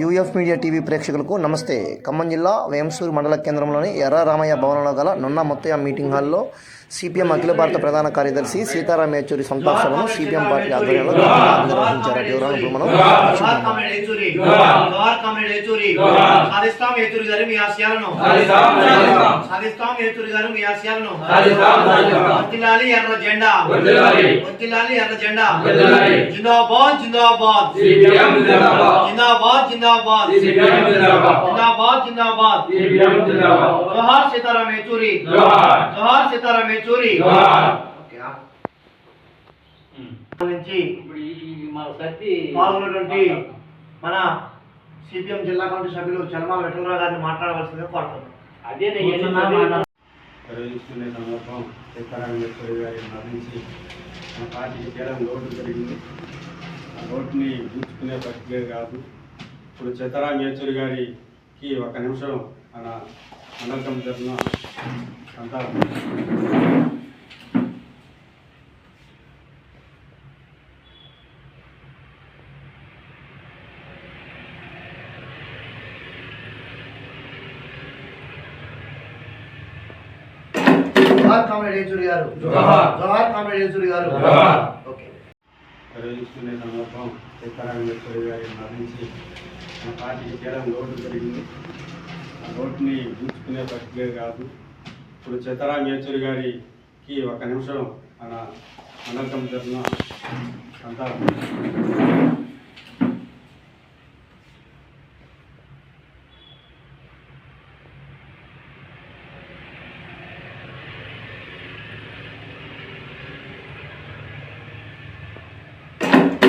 UF media TV ప్రేక్షకులకు నమస్తే. ఖమ్మం జిల్లా వేంసూరు మండల కేంద్రంలోని ఎర్ర రామయ్య భవనంలో గల నున్న ముత్తయ్య మీటింగ్ హాల్లో సిపిఎం అఖిల భారత ప్రధాన కార్యదర్శి సీతారాం యేచూరి సంతాప సభను సిపిఎం పార్టీ ఆధ్వర్యంలో నిర్వహించారు వివరాలను ఇప్పుడు మనం సాధిస్తాం గారు మీ ఆశయాలను సాధిస్తాం, సాధిస్తాం. గారు మీ ఆశయాలను ఎర్ర జెండా వర్ధిల్లాలి. ఎర్ర జెండా జిందాబాద్ జిందాబాద్ జిందాబాద్. జిందాబాద్ జిందాబాద్ జిందాబాద్. జోహార్ సీతారాం యేచూరి జోహార్ సీతారాం ఆ. నుంచి పాల్గొన్నటువంటి మన సిపిఎం జిల్లా కమిటీ సభ్యులు చల్మా వెంకటరావు గారిని మాట్లాడవలసిందిగా కోరుతున్నాను అదే నిర్వహించుకునే సందర్భం సీతారామేశ్వరి గారి మరణించి మన పార్టీకి తీరం లోటు జరిగింది. ఆ లోటుని పూడ్చుకునే ప్రక్రియ కాదు. ఇప్పుడు సీతారాం యేచూరి గారికి ఒక నిమిషం మన మండలం తరఫున అంతా జోహార్ కామ్రేడ్ యేచూరి గారు. జోహార్. కామ్రేడ్ యేచూరి గారు. నిర్వహించుకునే సందర్భం సీతారామేశ్వరి గారి మరణించి మన పార్టీకి తీరం లోటు జరిగింది. ఆ లోటుని పూడ్చుకునే ప్రక్రియ కాదు. ఇప్పుడు సీతారాం యేచూరి గారికి ఒక నిమిషం మన మండలం తరఫున అంతా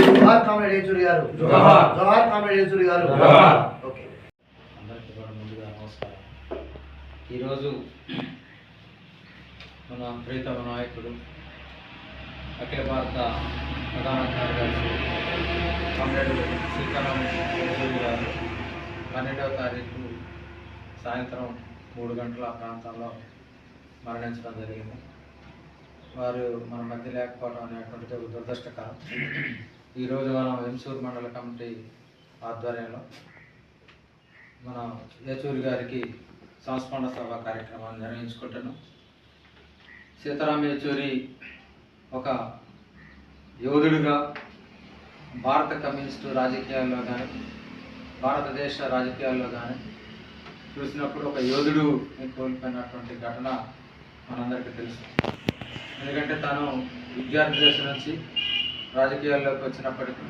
జోహార్ కామ్రేడ్ యేచూరి గారు. జోహార్. జోహార్ కామ్రేడ్ యేచూరి గారు. ఓకే. అందరికీ కూడా ముందుగా నమస్కారం. ఈరోజు మన ప్రీతమ నాయకుడు అఖిల భారత ప్రధాన కార్యదర్శి కామ్రేడ్ సీతారాం గారు పన్నెండవ తారీఖు సాయంత్రం మూడు గంటల ప్రాంతంలో మరణించడం జరిగింది. వారు మన మధ్య లేకపోవడం అనేటువంటిది ఒక దురదృష్టకరం. ఈరోజు మనం వెంసూరు మండల కమిటీ ఆధ్వర్యంలో మన ఏచూరి గారికి సంస్మరణ సభ కార్యక్రమాన్ని నిర్వహించుకుంటున్నాం. సీతారాం ఏచూరి ఒక యోధుడిగా భారత కమ్యూనిస్టు రాజకీయాల్లో కానీ భారతదేశ రాజకీయాల్లో కానీ చూసినప్పుడు ఒక యోధుడు కోల్పోయినటువంటి ఘటన మనందరికీ తెలుసు. ఎందుకంటే తను విద్యార్థి దశ నుంచి రాజకీయాల్లోకి వచ్చినప్పటికీ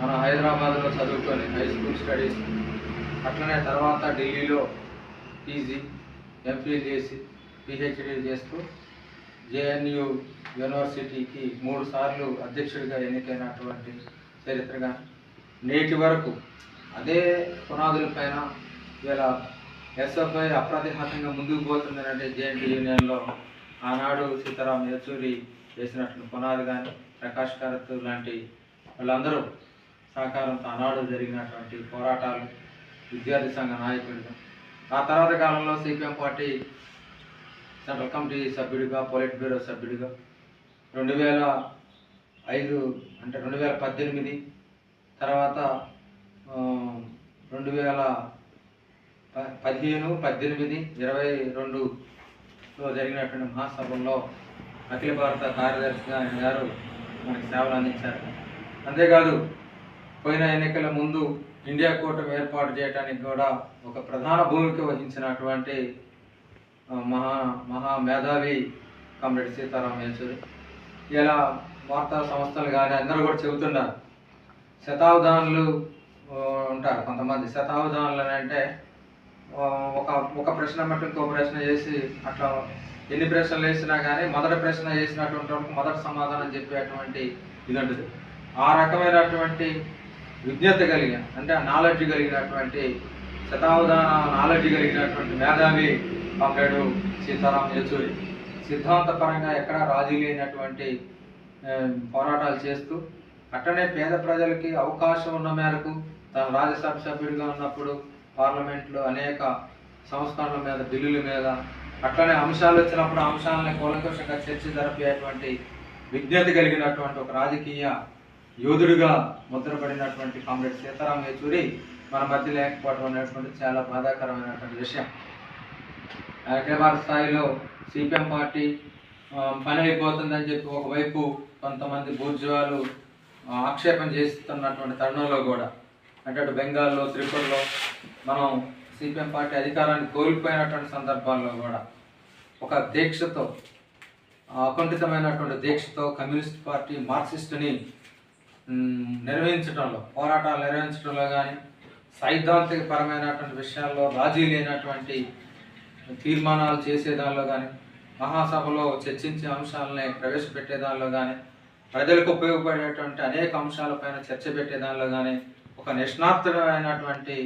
మన హైదరాబాద్లో చదువుకొని హై స్కూల్ స్టడీస్ అట్లనే తర్వాత ఢిల్లీలో పీజీ ఎంపీ చేసి పిహెచ్డీ చేస్తూ జేఎన్యు యూనివర్సిటీకి మూడు సార్లు అధ్యక్షుడిగా ఎన్నికైనటువంటి చరిత్రగా నేటి వరకు అదే పునాదులపైన ఇలా ఎస్ఎఫ్ఐ అప్రతిహతంగా ముందుకు పోతుందనంటే జేఎన్టీ యూనియన్లో ఆనాడు సీతారాం యచూరి చేసినట్లు పునాది కానీ ప్రకాష్ కారత్ లాంటి వాళ్ళందరూ సహకారంతో ఆనాడు జరిగినటువంటి పోరాటాలు విద్యార్థి సంఘ నాయకులు. ఆ తర్వాత కాలంలో సిపిఎం పార్టీ సెంట్రల్ కమిటీ సభ్యుడిగా పోలిట్ బ్యూరో సభ్యుడిగా. రెండు వేల ఐదు అంటే రెండు వేల పద్దెనిమిది తర్వాత రెండు వేల ప- పదిహేను పద్దెనిమిది ఇరవై రెండులో జరిగినటువంటి మహాసభల్లో అఖిల భారత కార్యదర్శిగా ఆయన గారు మనకి సేవలు అందించారు. అంతేకాదు పోయిన ఎన్నికల ముందు ఇండియా కూటమి ఏర్పాటు చేయడానికి కూడా ఒక ప్రధాన భూమిక వహించినటువంటి మహా మహా మేధావి కామ్రేడ్ సీతారాం యేచూరి. ఇలా వార్తా సంస్థలు కానీ అందరూ కూడా చెబుతున్నారు. శతాబ్దానులు ఉంటారు కొంతమంది. శతాబ్దానులు అని అంటే ఒక ఒక ప్రశ్న మట్టు ఇంకో ప్రశ్న చేసి అట్లా ఎన్ని ప్రశ్నలు వేసినా కానీ మొదటి ప్రశ్న చేసినటువంటి వరకు మొదటి సమాధానం చెప్పేటువంటి ఇది ఉంటుంది. ఆ రకమైనటువంటి విజ్ఞత కలిగిన అంటే నాలెడ్జ్ కలిగినటువంటి శతావధాన నాలెడ్జ్ కలిగినటువంటి మేధావి కామ్రేడు సీతారాం యేచూరి. సిద్ధాంతపరంగా ఎక్కడా రాజీ లేనటువంటి పోరాటాలు చేస్తూ అట్లనే పేద ప్రజలకి అవకాశం ఉన్న మేరకు తాను రాజ్యసభ సభ్యుడిగా ఉన్నప్పుడు పార్లమెంట్లో అనేక సంస్కరణల మీద బిల్లుల మీద అట్లనే అంశాలు వచ్చినప్పుడు అంశాలని కూలంకషంగా చర్చ జరిపేటువంటి విజ్ఞత కలిగినటువంటి ఒక రాజకీయ యోధుడిగా ముద్రపడినటువంటి కామ్రేడ్ సీతారాం యేచూరి మన మధ్య లేకపోవడం అనేటువంటి చాలా బాధాకరమైనటువంటి విషయం. హైదరాబాద్ స్థాయిలో సిపిఎం పార్టీ పని అయిపోతుందని చెప్పి ఒకవైపు కొంతమంది బూర్జువాలు ఆక్షేపం ఆక్షేపణ చేస్తున్నటువంటి తరుణంలో కూడా అంటే అటు బెంగాల్లో త్రిపురలో మనం సిపిఎం పార్టీ అధికారాన్ని కోల్పోయినటువంటి సందర్భాల్లో కూడా ఒక దీక్షతో అకుంఠితమైనటువంటి దీక్షతో కమ్యూనిస్ట్ పార్టీ మార్క్సిస్టుని నిర్వహించడంలో పోరాటాలు నిర్వహించడంలో కానీ సైద్ధాంతిక పరమైనటువంటి విషయాల్లో రాజీ లేనటువంటి తీర్మానాలు చేసే దానిలో కానీ మహాసభలో చర్చించే అంశాలని ప్రవేశపెట్టే దానిలో కానీ ప్రజలకు ఉపయోగపడేటువంటి అనేక అంశాలపైన చర్చ పెట్టే దానిలో కానీ ఒక నిష్ణాతమైనటువంటి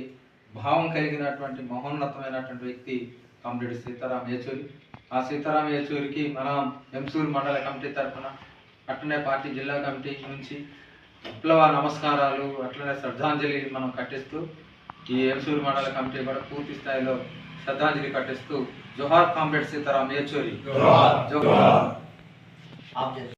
భావం కలిగినటువంటి మహోన్నతమైనటువంటి వ్యక్తి కంప్లీట్ సీతారాం యేచూరి. ఆ సీతారాం యేచూరికి మన ఎంసూరు మండల కమిటీ తరఫున అట్టనే పార్టీ జిల్లా కమిటీ నుంచి విప్లవ నమస్కారాలు అట్లనే శ్రద్ధాంజలి మనం కట్టిస్తూ ఈ ఎంసూరు మండల కమిటీ కూడా పూర్తి స్థాయిలో శ్రద్ధాంజలి కట్టిస్తూ జోహార్ కామ్రేడ్ సీతారాం జోహార్. చేసి